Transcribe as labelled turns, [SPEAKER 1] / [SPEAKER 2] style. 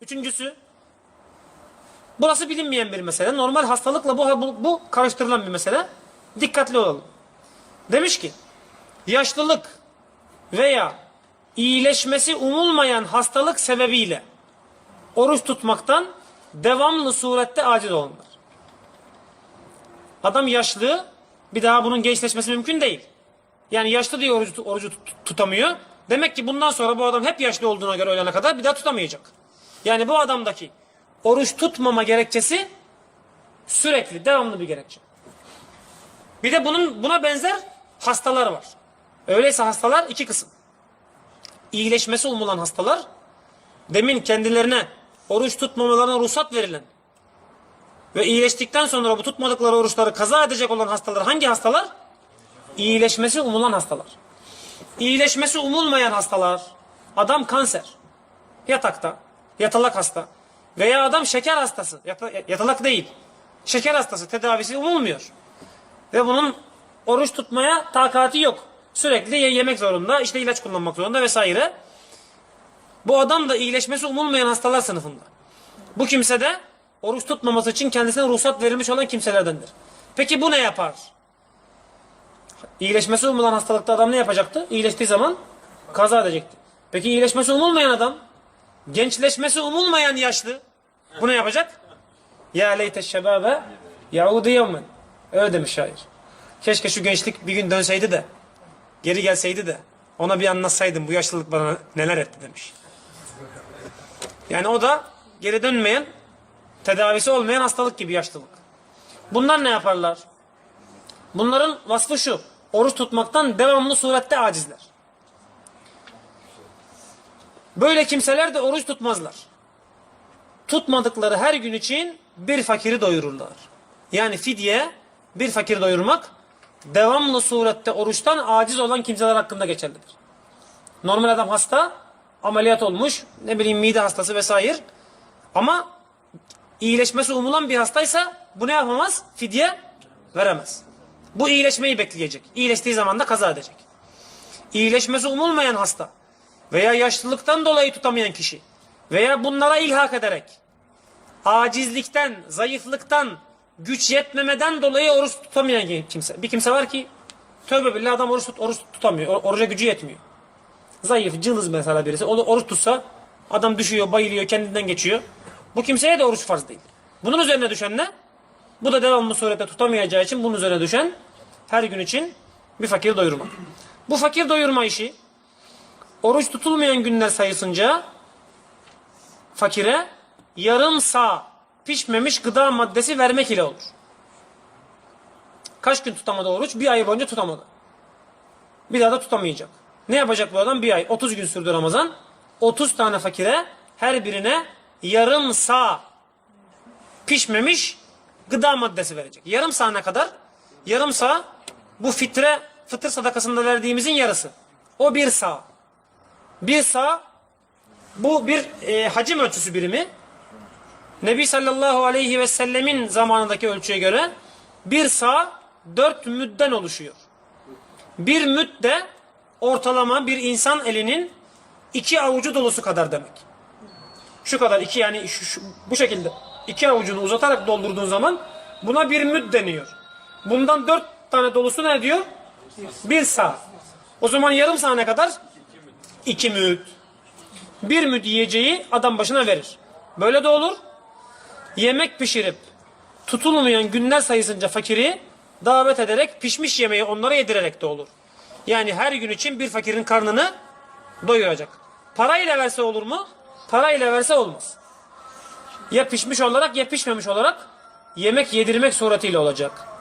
[SPEAKER 1] Üçüncüsü, burası bilinmeyen bir mesele. Normal hastalıkla bu, bu, bu karıştırılan bir mesele. Dikkatli olalım. Demiş ki, yaşlılık veya iyileşmesi umulmayan hastalık sebebiyle oruç tutmaktan devamlı surette aciz olunur. Adam yaşlı, bir daha bunun gençleşmesi mümkün değil. Yani yaşlı diye orucu, orucu tut- tutamıyor. Demek ki bundan sonra bu adam hep yaşlı olduğuna göre ölene kadar bir daha tutamayacak. Yani bu adamdaki oruç tutmama gerekçesi sürekli, devamlı bir gerekçe. Bir de bunun buna benzer hastalar var. Öyleyse hastalar iki kısım. İyileşmesi umulan hastalar, demin kendilerine oruç tutmamalarına ruhsat verilen ve iyileştikten sonra bu tutmadıkları oruçları kaza edecek olan hastalar hangi hastalar? İyileşmesi umulan hastalar. İyileşmesi umulmayan hastalar, adam kanser, yatakta, yatalak hasta veya adam şeker hastası, yata- yatalak değil, şeker hastası tedavisi umulmuyor. Ve bunun oruç tutmaya takati yok. Sürekli ye- yemek zorunda, işte ilaç kullanmak zorunda vesaire. Bu adam da iyileşmesi umulmayan hastalar sınıfında. Bu kimse de oruç tutmaması için kendisine ruhsat verilmiş olan kimselerdendir. Peki bu ne yapar? İyileşmesi umulmayan hastalıkta adam ne yapacaktı? İyileştiği zaman kaza edecekti. Peki iyileşmesi umulmayan adam, gençleşmesi umulmayan yaşlı, bu ne yapacak? Ya leyte şebabe yaudu yevmen. Öyle demiş şair. Keşke şu gençlik bir gün dönseydi de, geri gelseydi de, ona bir anlatsaydım bu yaşlılık bana neler etti demiş. Yani o da geri dönmeyen, tedavisi olmayan hastalık gibi yaşlılık. Bunlar ne yaparlar? Bunların vasfı şu. Oruç tutmaktan devamlı surette acizler. Böyle kimseler de oruç tutmazlar. Tutmadıkları her gün için bir fakiri doyururlar. Yani fidye bir fakir doyurmak devamlı surette oruçtan aciz olan kimseler hakkında geçerlidir. Normal adam hasta, ameliyat olmuş, ne bileyim mide hastası vesaire. Ama iyileşmesi umulan bir hastaysa bu ne yapamaz? Fidye veremez. Bu iyileşmeyi bekleyecek. İyileştiği zaman da kaza edecek. İyileşmesi umulmayan hasta veya yaşlılıktan dolayı tutamayan kişi veya bunlara ilhak ederek acizlikten, zayıflıktan, güç yetmemeden dolayı oruç tutamayan kimse. Bir kimse var ki tövbe billah adam oruç, tut, oruç tutamıyor. Or- Oruca gücü yetmiyor. Zayıf, cılız mesela birisi. O oruç tutsa adam düşüyor, bayılıyor, kendinden geçiyor. Bu kimseye de oruç farz değil. Bunun üzerine düşen ne? Bu da devamlı surette tutamayacağı için bunun üzerine düşen her gün için bir fakir doyurmak. Bu fakir doyurma işi oruç tutulmayan günler sayısınca fakire yarım sağ pişmemiş gıda maddesi vermek ile olur. Kaç gün tutamadı oruç? Bir ay boyunca tutamadı. Bir daha da tutamayacak. Ne yapacak bu adam? Bir ay. 30 gün sürdü Ramazan. 30 tane fakire her birine yarım sağ pişmemiş gıda maddesi verecek. Yarım sağ ne kadar? Yarım sağ bu fitre fıtır sadakasında verdiğimizin yarısı. O bir sağ. Bir sağ bu bir e, hacim ölçüsü birimi. Nebi sallallahu aleyhi ve sellemin zamanındaki ölçüye göre bir sağ dört müdden oluşuyor. Bir müd de ortalama bir insan elinin iki avucu dolusu kadar demek. Şu kadar iki yani şu, şu- bu şekilde iki avucunu uzatarak doldurduğun zaman buna bir müd deniyor. Bundan dört tane dolusu ne diyor? Bir sağ. O zaman yarım sağ ne kadar? İki müd. Bir müd yiyeceği adam başına verir. Böyle de olur. Yemek pişirip tutulmayan günler sayısınca fakiri davet ederek pişmiş yemeği onlara yedirerek de olur. Yani her gün için bir fakirin karnını doyuracak. Parayla verse olur mu? Parayla verse olmaz. Ya pişmiş olarak ya pişmemiş olarak yemek yedirmek suretiyle olacak.